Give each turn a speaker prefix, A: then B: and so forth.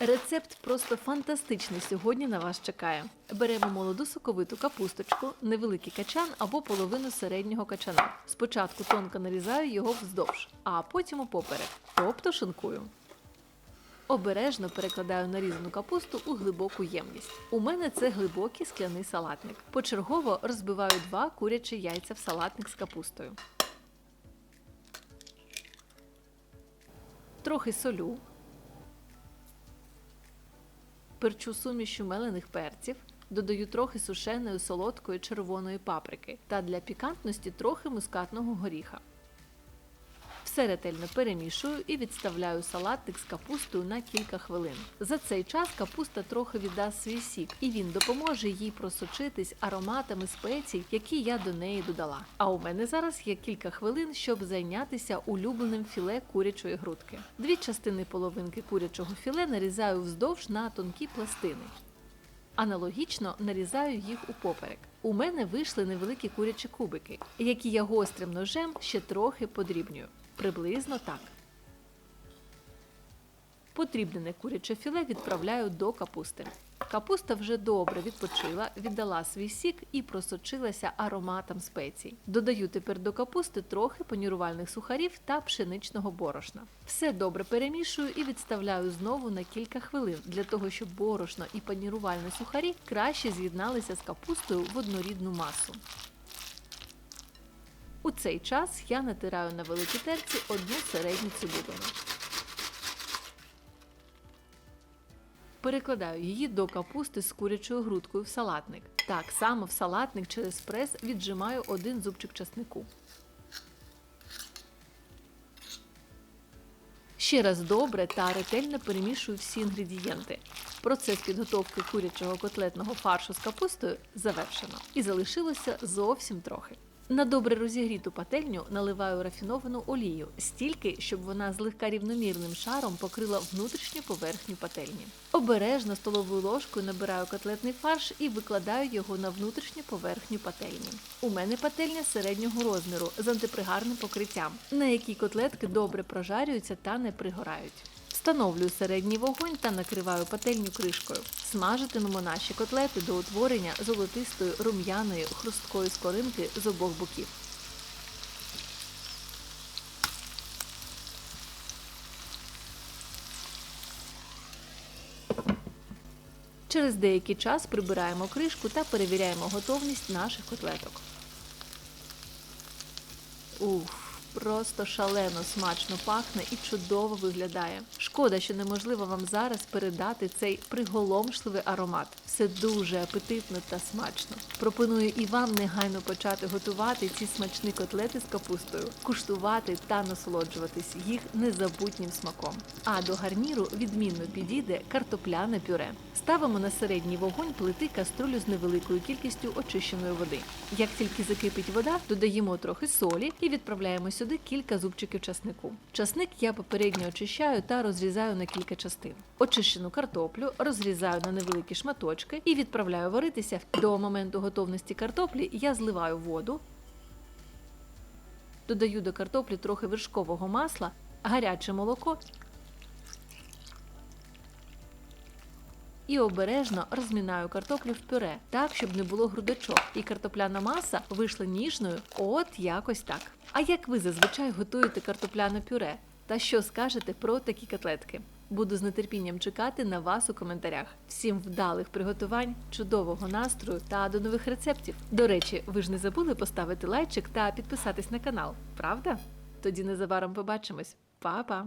A: Рецепт просто фантастичний сьогодні на вас чекає. Беремо молоду соковиту капусточку, невеликий качан або половину середнього качана. Спочатку тонко нарізаю його вздовж, а потім упоперек, тобто шинкую. Обережно перекладаю нарізану капусту у глибоку ємність. У мене це глибокий скляний салатник. Почергово розбиваю два курячі яйця в салатник з капустою. Трохи солю, перчу сумішю мелених перців, додаю трохи сушеної солодкої червоної паприки та для пікантності трохи мускатного горіха. Все ретельно перемішую і відставляю салатник з капустою на кілька хвилин. За цей час капуста трохи віддасть свій сік, і він допоможе їй просочитись ароматами спецій, які я до неї додала. А у мене зараз є кілька хвилин, щоб зайнятися улюбленим філе курячої грудки. Дві частини половинки курячого філе нарізаю вздовж на тонкі пластини. Аналогічно нарізаю їх у поперек. У мене вийшли невеликі курячі кубики, які я гострим ножем ще трохи подрібнюю. Приблизно так. Подрібнене куряче філе відправляю до капусти. Капуста вже добре відпочила, віддала свій сік і просочилася ароматом спецій. Додаю тепер до капусти трохи панірувальних сухарів та пшеничного борошна. Все добре перемішую і відставляю знову на кілька хвилин для того, щоб борошно і панірувальні сухарі краще з'єдналися з капустою в однорідну масу. У цей час я натираю на великій терці одну середню цибулину. Перекладаю її до капусти з курячою грудкою в салатник. Так само в салатник через прес віджимаю один зубчик часнику. Ще раз добре та ретельно перемішую всі інгредієнти. Процес підготовки курячого котлетного фаршу з капустою завершено. І залишилося зовсім трохи. На добре розігріту пательню наливаю рафіновану олію стільки, щоб вона злегка рівномірним шаром покрила внутрішню поверхню пательні. Обережно столовою ложкою набираю котлетний фарш і викладаю його на внутрішню поверхню пательні. У мене пательня середнього розміру з антипригарним покриттям, на якій котлетки добре прожарюються та не пригорають. Встановлюю середній вогонь та накриваю пательню кришкою. Смажитимемо наші котлети до утворення золотистої рум'яної хрусткої скоринки з обох боків. Через деякий час прибираємо кришку та перевіряємо готовність наших котлеток. Уф, просто шалено смачно пахне і чудово виглядає. Шкода, що неможливо вам зараз передати цей приголомшливий аромат. Все дуже апетитно та смачно. Пропоную і вам негайно почати готувати ці смачні котлети з капустою, куштувати та насолоджуватись їх незабутнім смаком. А до гарніру відмінно підійде картопляне пюре. Ставимо на середній вогонь плити каструлю з невеликою кількістю очищеної води. Як тільки закипить вода, додаємо трохи солі і відправляємо сюди кілька зубчиків часнику. Часник я попередньо очищаю та розрізаю на кілька частин. Очищену картоплю розрізаю на невеликі шматочки і відправляю варитися. До моменту готовності картоплі я зливаю воду, додаю до картоплі трохи вершкового масла, гаряче молоко і обережно розмінаю картоплю в пюре, так, щоб не було грудочок, і картопляна маса вийшла ніжною, от якось так. А як ви зазвичай готуєте картопляне пюре? Та що скажете про такі котлетки? Буду з нетерпінням чекати на вас у коментарях. Всім вдалих приготувань, чудового настрою та до нових рецептів. До речі, ви ж не забули поставити лайчик та підписатись на канал, правда? Тоді незабаром побачимось. Па-па!